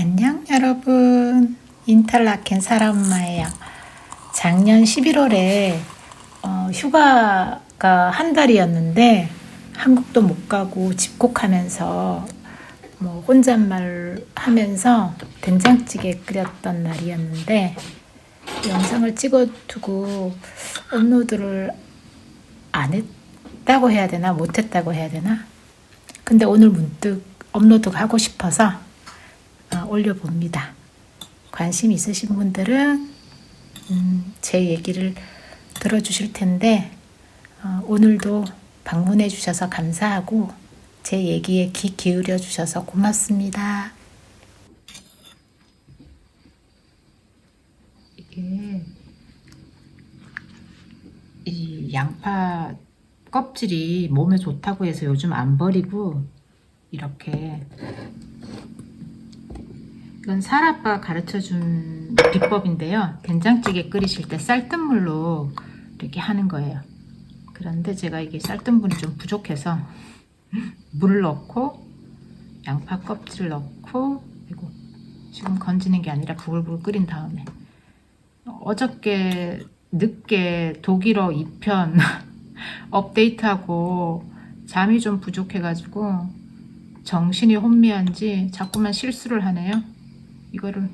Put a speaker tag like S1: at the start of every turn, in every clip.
S1: 안녕 여러분. 인탈라켄 사람마예요. 작년 11월에 어, 휴가가 한 달이었는데 한국도 못 가고 집콕하면서 뭐 혼잣말 하면서 된장찌개 끓였던 날이었는데 영상을 찍어두고 업로드를 안 했다고 해야 되나? 못했다고 해야 되나? 근데 오늘 문득 업로드 하고 싶어서 어, 올려봅니다. 관심 있으신 분들은 음, 제 얘기를 들어주실 텐데 어, 오늘도 방문해 주셔서 감사하고 제 얘기에 귀 기울여 주셔서 고맙습니다. 이게 이 양파 껍질이 몸에 좋다고 해서 요즘 안 버리고 이렇게 이건 살아빠 가르쳐준 비법인데요. 된장찌개 끓이실 때 쌀뜨물로 이렇게 하는 거예요. 그런데 제가 이게 쌀뜨물이 좀 부족해서 물을 넣고 양파 껍질을 넣고 그리고 지금 건지는 게 아니라 부글부글 끓인 다음에 어저께 늦게 독일어 2편 업데이트하고 잠이 좀 부족해가지고 정신이 혼미한지 자꾸만 실수를 하네요. 이거를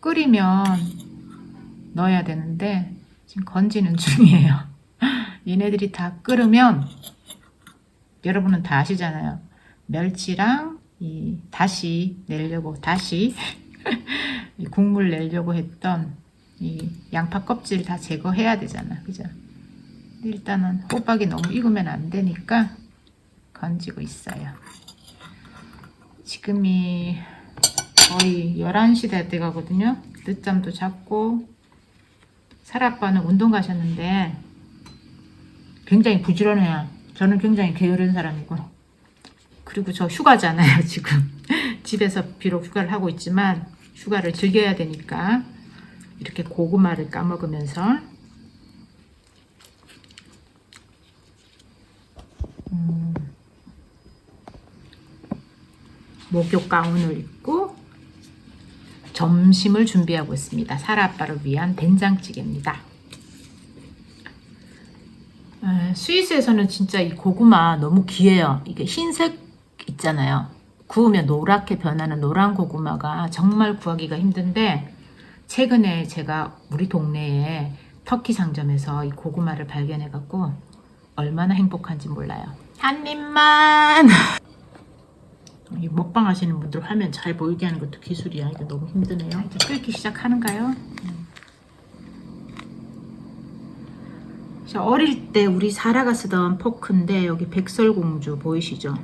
S1: 끓이면 넣어야 되는데 지금 건지는 중이에요. 얘네들이 다 끓으면 여러분은 다 아시잖아요. 멸치랑 이 다시 내려고 다시 이 국물 내려고 했던 이 양파 껍질 다 제거해야 되잖아. 그죠? 일단은 호박이 너무 익으면 안 되니까 건지고 있어요. 지금이 거의 11시 될 때 가거든요. 늦잠도 잤고 살아빠는 운동 가셨는데 굉장히 부지런해요. 저는 굉장히 게으른 사람이고 그리고 저 휴가잖아요. 지금 집에서 비록 휴가를 하고 있지만 휴가를 즐겨야 되니까 이렇게 고구마를 까먹으면서 음, 목욕 가운을 입고 점심을 준비하고 있습니다. 사라 아빠를 위한 된장찌개입니다. 에, 스위스에서는 진짜 이 고구마 너무 귀해요. 이게 흰색 있잖아요. 구우면 노랗게 변하는 노란 고구마가 정말 구하기가 힘든데 최근에 제가 우리 동네에 터키 상점에서 이 고구마를 발견해 갖고 얼마나 행복한지 몰라요. 한 입만. 이 먹방 하시는 분들 화면 잘 보이게 하는 것도 기술이야. 이거 너무 힘드네요. 이제 끓기 시작하는가요? 음. 자, 어릴 때 우리 사라가 쓰던 포크인데 여기 백설공주 보이시죠?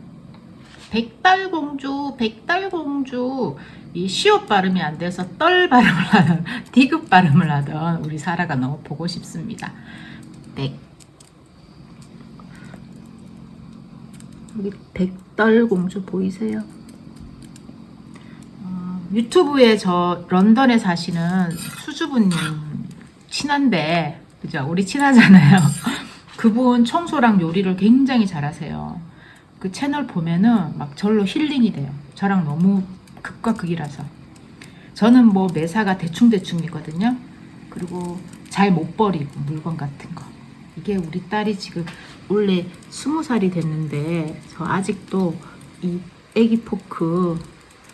S1: 백달공주, 백달공주. 이 시옷 발음이 안 돼서 떨 발음을 하던, 디귿 발음을 하던 우리 사라가 너무 보고 싶습니다. 백. 여기 백달 공주 보이세요? 어, 유튜브에 저 런던에 사시는 수주부님 친한데, 그죠? 우리 친하잖아요. 그분 청소랑 요리를 굉장히 잘하세요. 그 채널 보면은 막 절로 힐링이 돼요. 저랑 너무 극과 극이라서. 저는 뭐 매사가 대충대충이거든요. 그리고 잘 못 버리고 물건 같은 거. 이게 우리 딸이 지금 원래 스무 살이 됐는데 저 아직도 이 애기 포크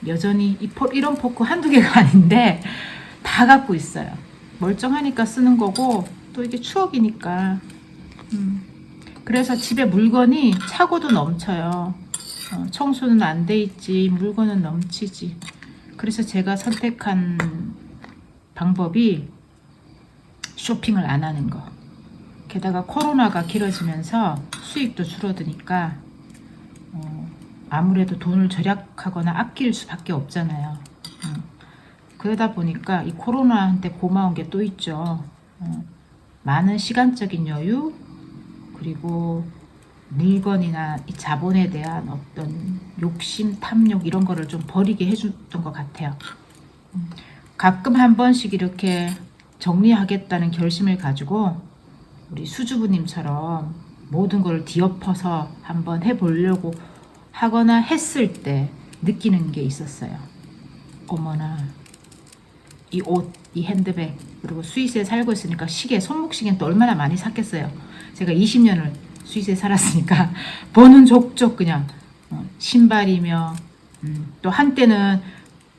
S1: 여전히 이 포, 이런 포크 한두 개가 아닌데 다 갖고 있어요. 멀쩡하니까 쓰는 거고 또 이게 추억이니까. 음. 그래서 집에 물건이 차고도 넘쳐요. 어, 청소는 안 돼 있지, 물건은 넘치지. 그래서 제가 선택한 방법이 쇼핑을 안 하는 거. 게다가 코로나가 길어지면서 수익도 줄어드니까 어, 아무래도 돈을 절약하거나 아낄 수밖에 없잖아요. 음. 그러다 보니까 이 코로나한테 고마운 게 또 있죠. 어, 많은 시간적인 여유 그리고 물건이나 이 자본에 대한 어떤 욕심, 탐욕 이런 거를 좀 버리게 해줬던 것 같아요. 음, 가끔 한 번씩 이렇게 정리하겠다는 결심을 가지고 우리 수주부님처럼 모든 걸 뒤엎어서 한번 해보려고 하거나 했을 때 느끼는 게 있었어요. 어머나 이 옷, 이 핸드백 그리고 스위스에 살고 있으니까 시계, 손목 시계는 또 얼마나 많이 샀겠어요. 제가 20년을 스위스에 살았으니까 버는 족족 그냥 어, 신발이며 음, 또 한때는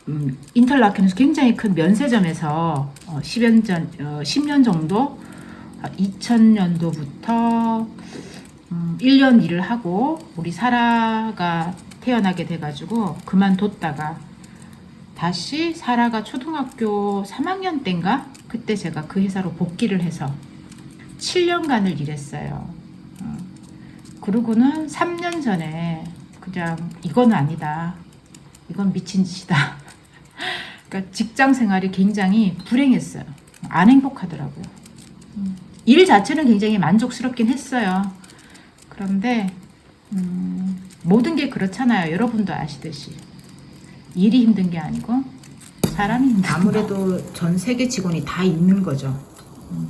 S1: 음, 인터라켄에서 굉장히 큰 면세점에서 어, 10년 전, 어, 10년 정도 2000년도부터 음, 1년 일을 하고 우리 사라가 태어나게 돼가지고 그만뒀다가 다시 사라가 초등학교 3학년 때인가 그때 제가 그 회사로 복귀를 해서 7년간을 일했어요. 어. 그러고는 3년 전에 그냥 이건 아니다. 이건 미친 짓이다. 그러니까 직장 생활이 굉장히 불행했어요. 안 행복하더라고요. 음, 일 자체는 굉장히 만족스럽긴 했어요. 그런데 음, 모든 게 그렇잖아요. 여러분도 아시듯이 일이 힘든 게 아니고 사람이 힘든 아무래도 전 세계 직원이 다 있는 거죠. 음,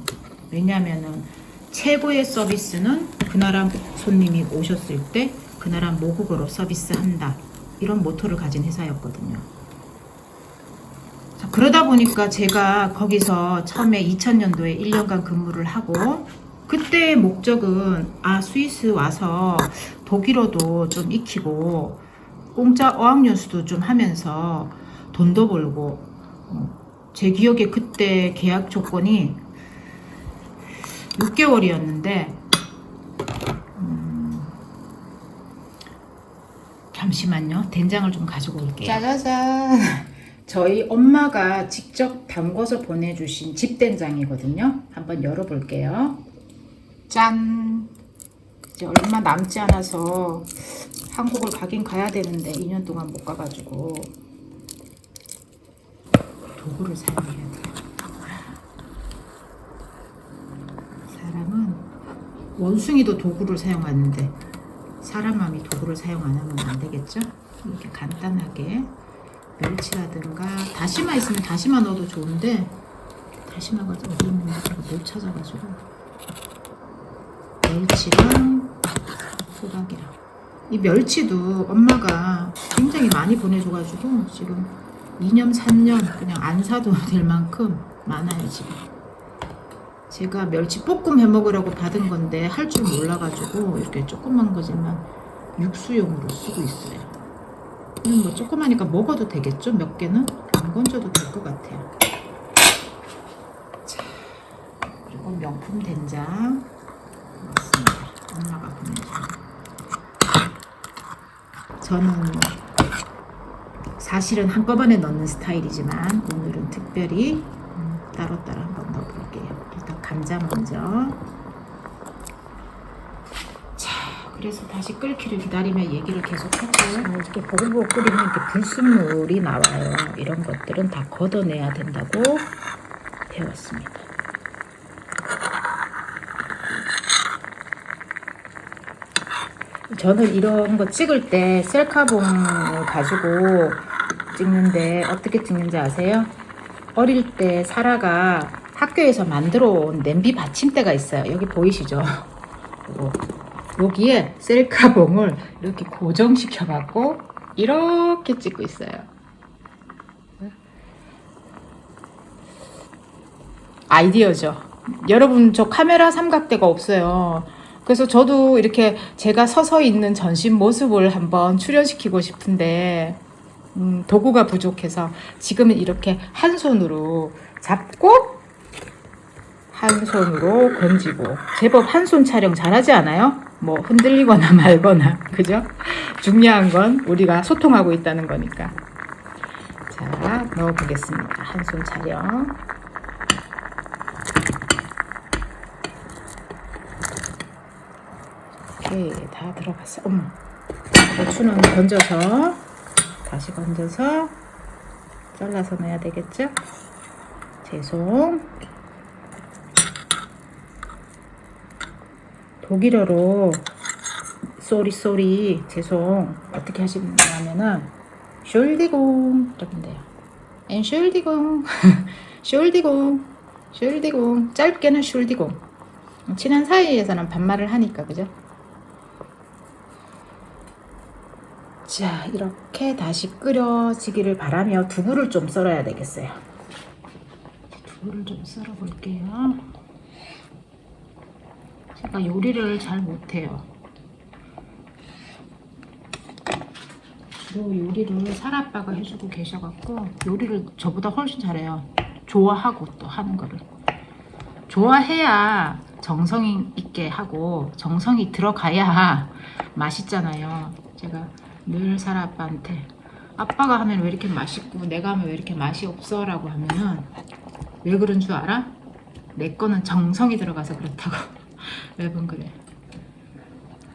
S1: 왜냐하면은 최고의 서비스는 그 나라 손님이 오셨을 때 그 나라 모국어로 서비스한다 이런 모토를 가진 회사였거든요. 자, 그러다 보니까 제가 거기서 처음에 2000년도에 1년간 근무를 하고 그때의 목적은 아 스위스 와서 독일어도 좀 익히고 공짜 어학연수도 좀 하면서 돈도 벌고 어, 제 기억에 그때 계약 조건이 6개월이었는데 음, 잠시만요. 된장을 좀 가지고 올게요. 짜자잔 저희 엄마가 직접 담궈서 보내주신 집된장이거든요 한번 열어볼게요 짠 이제 얼마 남지 않아서 한국을 가긴 가야 되는데 2년 동안 못 가가지고 도구를 사용해야 돼요. 사람은 원숭이도 도구를 사용하는데 사람 마음이 도구를 사용 안 하면 안 되겠죠? 이렇게 간단하게 멸치라든가 다시마 있으면 다시마 넣어도 좋은데 다시마가 어디 있는지 제가 못 찾아가지고 멸치랑 소각이랑. 이 멸치도 엄마가 굉장히 많이 보내줘가지고 지금 2년 3년 그냥 안 사도 될 만큼 많아요 지금. 제가 멸치 볶음 해 먹으라고 받은 건데 할 줄 몰라가지고 이렇게 조그만 거지만 육수용으로 쓰고 있어요 이건 뭐 조그마니까 먹어도 되겠죠? 몇 개는? 안 건져도 될 것 같아요. 자 그리고 명품 된장. 맞습니다. 엄마가 보내준. 저는 사실은 한꺼번에 넣는 스타일이지만 오늘은 특별히 음, 따로따로 한번 넣어볼게요. 일단 감자 먼저. 자, 그래서 다시 끓기를 기다리며 얘기를 계속하죠. 자, 이렇게 보글보글 끓이면 이렇게 불순물이 나와요. 이런 것들은 다 걷어내야 된다고 배웠습니다. 저는 이런 거 찍을 때 셀카봉을 가지고 찍는데 어떻게 찍는지 아세요? 어릴 때 사라가 학교에서 만들어 온 냄비 받침대가 있어요. 여기 보이시죠? 여기에 셀카봉을 이렇게 고정시켜 갖고 이렇게 찍고 있어요. 아이디어죠. 여러분 저 카메라 삼각대가 없어요. 그래서 저도 이렇게 제가 서서 있는 전신 모습을 한번 출연시키고 싶은데 음, 도구가 부족해서 지금은 이렇게 한 손으로 잡고 한 손으로 건지고 제법 한 손 촬영 잘하지 않아요? 뭐 흔들리거나 말거나 그죠? 중요한 건 우리가 소통하고 있다는 거니까. 자 넣어보겠습니다. 한손 촬영 오케이 다 들어갔어. 어머 고추는 건져서 다시 건져서 잘라서 넣어야 되겠죠? 죄송 독일어로 쏘리 쏘리 죄송. 어떻게 하시냐면은 숄디공 이렇게인데요. 엔 숄디공. 숄디공. 숄디공. 짧게는 숄디공. 친한 사이에서는 반말을 하니까 그죠? 자, 이렇게 다시 끓여지기를 바라며 두부를 좀 썰어야 되겠어요. 두부를 좀 썰어 볼게요. 제가 요리를 잘 못해요. 주로 요리를 살아빠가 해주고 계셔갖고 요리를 저보다 훨씬 잘해요. 좋아하고 또 하는 거를. 좋아해야 정성이 있게 하고 정성이 들어가야 맛있잖아요. 제가 늘 사라 아빠한테 아빠가 하면 왜 이렇게 맛있고 내가 하면 왜 이렇게 맛이 없어? 라고 하면은 왜 그런 줄 알아? 내 거는 정성이 들어가서 그렇다고 매번 그래.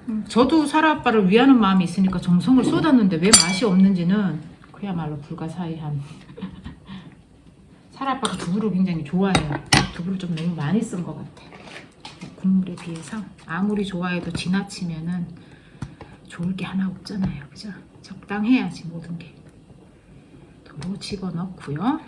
S1: 음, 저도 사라 아빠를 위하는 마음이 있으니까 정성을 쏟았는데 왜 맛이 없는지는 그야말로 불가사의한 사라 아빠가 두부를 굉장히 좋아해요. 두부를 좀 너무 많이 쓴 것 같아. 국물에 비해서 아무리 좋아해도 지나치면은 좋을 게 하나 없잖아요. 그죠? 적당해야지 모든 게. 도로 집어 넣고요.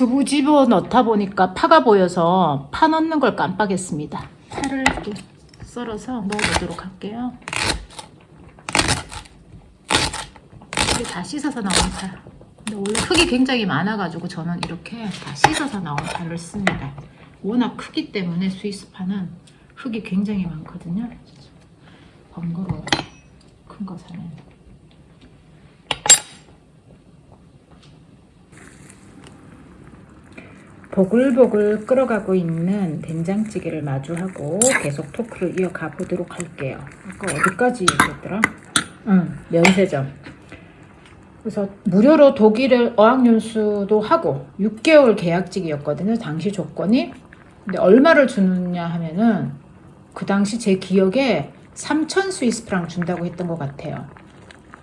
S1: 두부 집어 넣다 보니까 파가 보여서 파 넣는 걸 깜빡했습니다. 파를 또 썰어서 넣어보도록 할게요. 이게 다 씻어서 나온 파. 근데 원래 흙이 굉장히 많아가지고 저는 이렇게 다 씻어서 나온 파를 씁니다. 워낙 크기 때문에 스위스 파는 흙이 굉장히 많거든요. 번거로워. 큰 거 사면. 보글보글 끓어가고 있는 된장찌개를 마주하고 계속 토크를 이어가 보도록 할게요. 아까 어디까지 얘기했더라? 응, 면세점. 그래서 무료로 독일을 어학연수도 하고 6개월 계약직이었거든요. 당시 조건이. 근데 얼마를 주느냐 하면은 그 당시 제 기억에 3천 스위스 프랑 준다고 했던 것 같아요.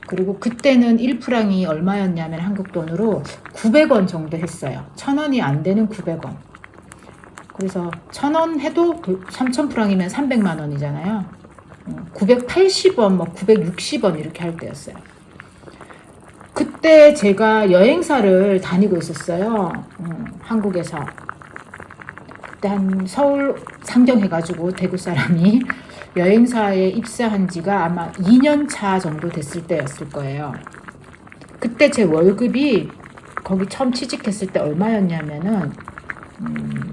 S1: 그리고 그때는 1프랑이 얼마였냐면 한국 돈으로 900원 정도 했어요. 1000원이 안 되는 900원. 그래서 1000원 해도 3000프랑이면 300만 원이잖아요. 980원, 뭐 960원 이렇게 할 때였어요. 그때 제가 여행사를 다니고 있었어요. 음, 한국에서. 그때 한 서울 상경해가지고 대구 사람이 여행사에 입사한 지가 아마 2년 차 정도 됐을 때였을 거예요. 그때 제 월급이 거기 처음 취직했을 때 얼마였냐면은 음,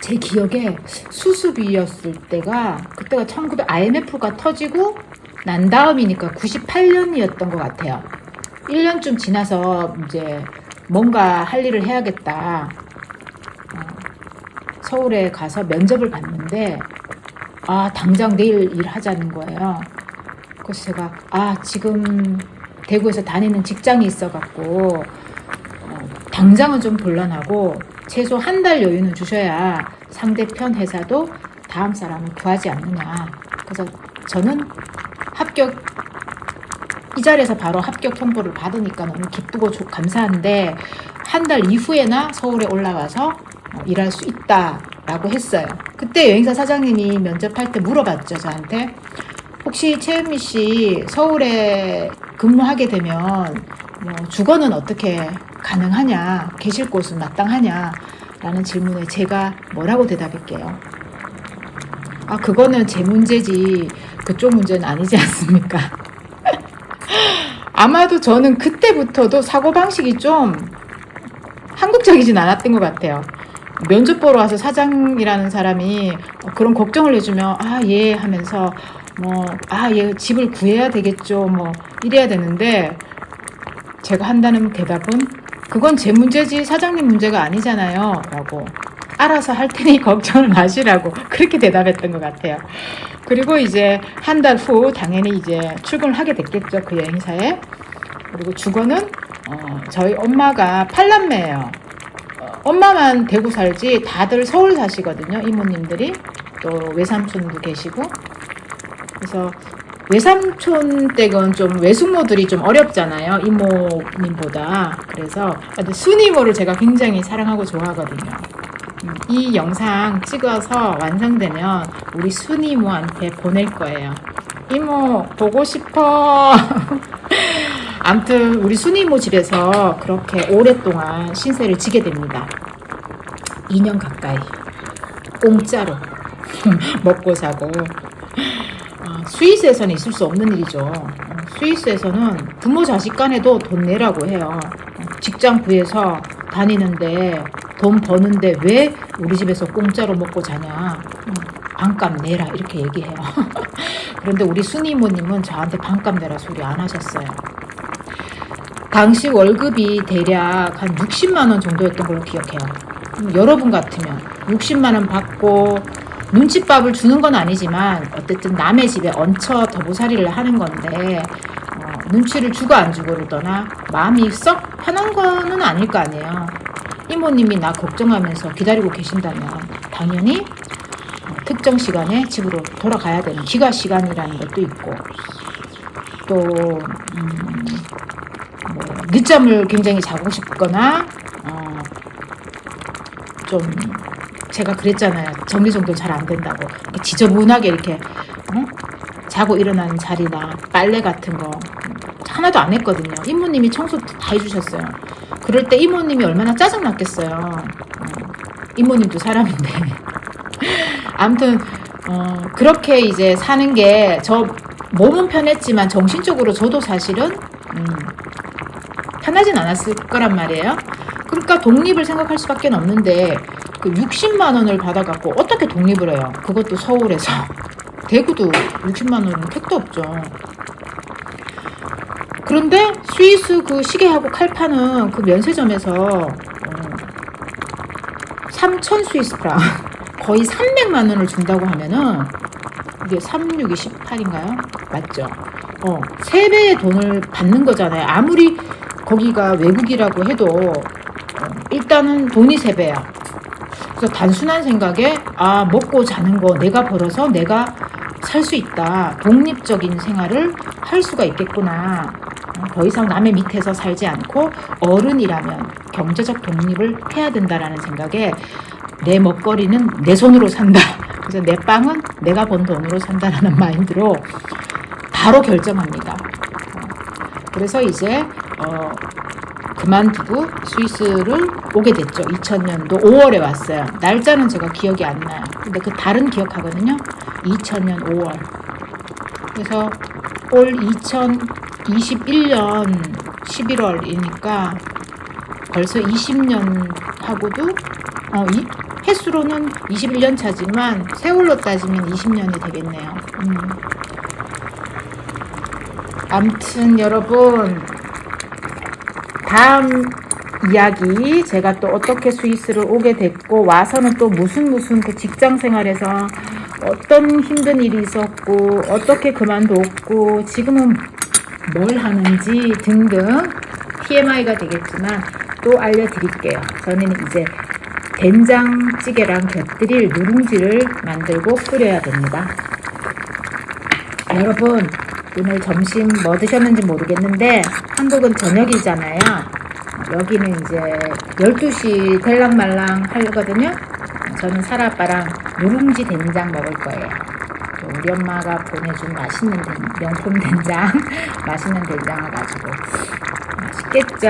S1: 제 기억에 수습이었을 때가 그때가 1900 IMF가 터지고 난 다음이니까 98년이었던 것 같아요. 1년쯤 지나서 이제 뭔가 할 일을 해야겠다. 어, 서울에 가서 면접을 봤는데 아 당장 내일 일하자는 거예요. 그래서 제가 아 지금 대구에서 다니는 직장이 있어갖고 어, 당장은 좀 곤란하고 최소 한 달 여유는 주셔야 상대편 회사도 다음 사람을 구하지 않느냐. 그래서 저는 합격 이 자리에서 바로 합격 통보를 받으니까 너무 기쁘고 조- 감사한데 한 달 이후에나 서울에 올라와서 어, 일할 수 있다라고 했어요. 그때 여행사 사장님이 면접할 때 물어봤죠 저한테 혹시 최은미 씨 서울에 근무하게 되면 뭐 주거는 어떻게 가능하냐 계실 곳은 마땅하냐 라는 질문에 제가 뭐라고 대답할게요. 아 그거는 제 문제지 그쪽 문제는 아니지 않습니까? 아마도 저는 그때부터도 사고방식이 좀 한국적이진 않았던 것 같아요. 면접 보러 와서 사장이라는 사람이 그런 걱정을 해주면 아 예 하면서 뭐 아 예 집을 구해야 되겠죠 뭐 이래야 되는데 제가 한다는 대답은 그건 제 문제지 사장님 문제가 아니잖아요 라고 알아서 할 테니 걱정을 마시라고 그렇게 대답했던 것 같아요. 그리고 이제 한 달 후 당연히 이제 출근을 하게 됐겠죠 그 여행사에. 그리고 주거는 어, 저희 엄마가 팔남매예요. 어, 엄마만 대구 살지 다들 서울 사시거든요. 이모님들이 또 외삼촌도 계시고 그래서 외삼촌 댁은 좀 외숙모들이 좀 어렵잖아요. 이모님보다. 그래서 순이모를 제가 굉장히 사랑하고 좋아하거든요. 음, 이 영상 찍어서 완성되면 우리 순이모한테 보낼 거예요. 이모 보고 싶어. 암튼 우리 순이모 집에서 그렇게 오랫동안 신세를 지게 됩니다. 2년 가까이 공짜로 먹고 사고 아, 스위스에서는 있을 수 없는 일이죠. 어, 스위스에서는 부모 자식 간에도 돈 내라고 해요. 어, 직장 구해서 다니는데 돈 버는데 왜 우리 집에서 공짜로 먹고 자냐. 음, 반값 내라 이렇게 얘기해요. 그런데 우리 순이모님은 저한테 반값 내라 소리 안 하셨어요. 당시 월급이 대략 한 60만 원 정도였던 걸로 기억해요. 음, 여러분 같으면 60만 원 받고 눈칫밥을 주는 건 아니지만 어쨌든 남의 집에 얹혀 더부살이를 하는 건데 어, 눈치를 주고 안 주고를 떠나 마음이 썩 편한 거는 아닐 거 아니에요. 이모님이 나 걱정하면서 기다리고 계신다면 당연히 어, 특정 시간에 집으로 돌아가야 되는 기가 시간이라는 것도 있고 또 음, 뭐 늦잠을 굉장히 자고 싶거나 어, 좀 제가 그랬잖아요. 정리정돈 잘 안 된다고 이렇게 지저분하게 이렇게 어? 자고 일어나는 자리나 빨래 같은 거 하나도 안 했거든요. 이모님이 청소 다 해주셨어요. 그럴 때 이모님이 얼마나 짜증 났겠어요. 어, 이모님도 사람인데 아무튼 어, 그렇게 이제 사는 게 저 몸은 편했지만 정신적으로 저도 사실은 음, 편하진 않았을 거란 말이에요. 그러니까 독립을 생각할 수밖에 없는데 그 60만 원을 받아갖고 어떻게 독립을 해요? 그것도 서울에서 대구도 60만 원은 택도 없죠. 그런데 스위스 그 시계하고 칼파는 그 면세점에서 어, 3천 스위스 프랑 거의 300만 원을 준다고 하면은 이게 36이 18인가요? 맞죠? 어, 3배의 돈을 받는 거잖아요. 아무리 거기가 외국이라고 해도 어, 일단은 돈이 3배야. 그래서 단순한 생각에 아 먹고 자는 거 내가 벌어서 내가 살 수 있다. 독립적인 생활을 할 수가 있겠구나. 어, 더 이상 남의 밑에서 살지 않고 어른이라면 경제적 독립을 해야 된다라는 생각에 내 먹거리는 내 손으로 산다. 그래서 내 빵은 내가 번 돈으로 산다라는 마인드로 바로 결정합니다. 어, 그래서 이제 어, 그만두고 스위스를 오게 됐죠. 2000년도 5월에 왔어요. 날짜는 제가 기억이 안 나요. 근데 그 달은 기억하거든요. 2000년 5월. 그래서 올 2021년 11월이니까 벌써 20년 하고도 어, 이, 횟수로는 21년 차지만 세월로 따지면 20년이 되겠네요. 음. 암튼 여러분 다음 이야기 제가 또 어떻게 스위스를 오게 됐고 와서는 또 무슨 무슨 그 직장 생활에서 어떤 힘든 일이 있었고 어떻게 그만뒀고 지금은 뭘 하는지 등등 TMI가 되겠지만 또 알려드릴게요. 저는 이제 된장찌개랑 곁들일 누룽지를 만들고 끓여야 됩니다. 여러분 오늘 점심 뭐 드셨는지 모르겠는데 한국은 저녁이잖아요. 여기는 이제 12시 될랑말랑 하거든요. 저는 사라아빠랑 누룽지 된장 먹을 거예요. 또 우리 엄마가 보내준 맛있는 된, 명품 된장, 맛있는 된장을 가지고 맛있겠죠.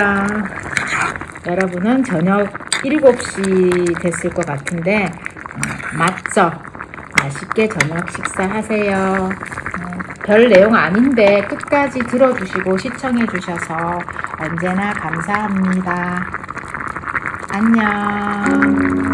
S1: 여러분은 저녁 7시 됐을 것 같은데 음, 맞죠? 맛있게 저녁 식사하세요. 음, 별 내용 아닌데 끝까지 들어주시고 시청해 주셔서 언제나 감사합니다. 안녕.